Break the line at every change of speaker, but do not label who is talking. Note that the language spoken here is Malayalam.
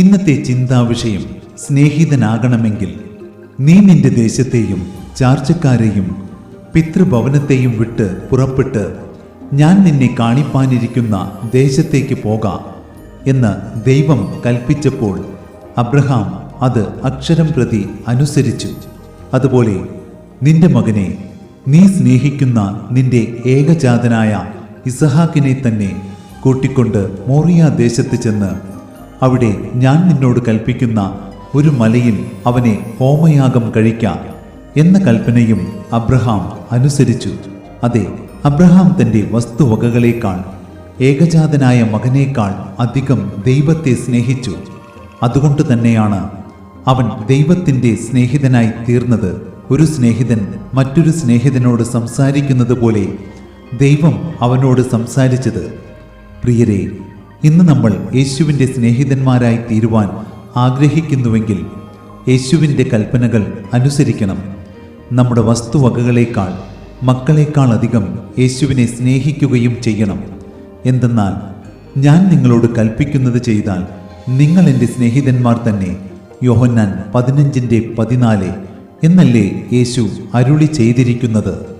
ഇന്നത്തെ ചിന്താ വിഷയം സ്നേഹിതനാകണമെങ്കിൽ നീ നിന്റെ ദേശത്തെയും ചാർച്ചക്കാരെയും പിതൃഭവനത്തെയും വിട്ട് പുറപ്പെട്ട് ഞാൻ നിന്നെ കാണിപ്പാനിരിക്കുന്ന ദേശത്തേക്ക് പോകാം എന്ന് ദൈവം കൽപ്പിച്ചപ്പോൾ അബ്രഹാം അത് അക്ഷരം പ്രതി അനുസരിച്ചു. അതുപോലെ നിന്റെ മകനെ നീ സ്നേഹിക്കുന്ന നിന്റെ ഏകജാതനായ ഇസഹാക്കിനെ തന്നെ കൂട്ടിക്കൊണ്ട് മോറിയ ദേശത്ത് ചെന്ന് അവിടെ ഞാൻ നിന്നോട് കൽപ്പിക്കുന്ന ഒരു മലയിൽ അവനെ ഹോമയാഗം കഴിക്കാം എന്ന കൽപ്പനയും അബ്രഹാം അനുസരിച്ചു. അതെ അബ്രഹാം തന്റെ വസ്തുവകകളേക്കാൾ ഏകജാതനായ മകനേക്കാൾ അധികം ദൈവത്തെ സ്നേഹിച്ചു. അതുകൊണ്ട് തന്നെയാണ് അവൻ ദൈവത്തിന്റെ സ്നേഹിതനായി തീർന്നത്. ഒരു സ്നേഹിതൻ മറ്റൊരു സ്നേഹിതനോട് സംസാരിക്കുന്നത് പോലെ ദൈവം അവനോട് സംസാരിച്ചത്. പ്രിയരെ ഇന്ന് നമ്മൾ യേശുവിന്റെ സ്നേഹിതന്മാരായി തീരുവാൻ ആഗ്രഹിക്കുന്നുവെങ്കിൽ യേശുവിന്റെ കൽപ്പനകൾ അനുസരിക്കണം. നമ്മുടെ വസ്തുവകകളേക്കാൾ മക്കളേക്കാൾ അധികം യേശുവിനെ സ്നേഹിക്കുകയും ചെയ്യണം. എന്തെന്നാൽ ഞാൻ നിങ്ങളോട് കൽപ്പിക്കുന്നത് ചെയ്താൽ നിങ്ങൾ എന്റെ സ്നേഹിതന്മാർ തന്നെ യോഹന്നാൻ പതിനഞ്ചിന്റെ പതിനാല് എന്നല്ലേ യേശു അരുളി ചെയ്തിരിക്കുന്നത്?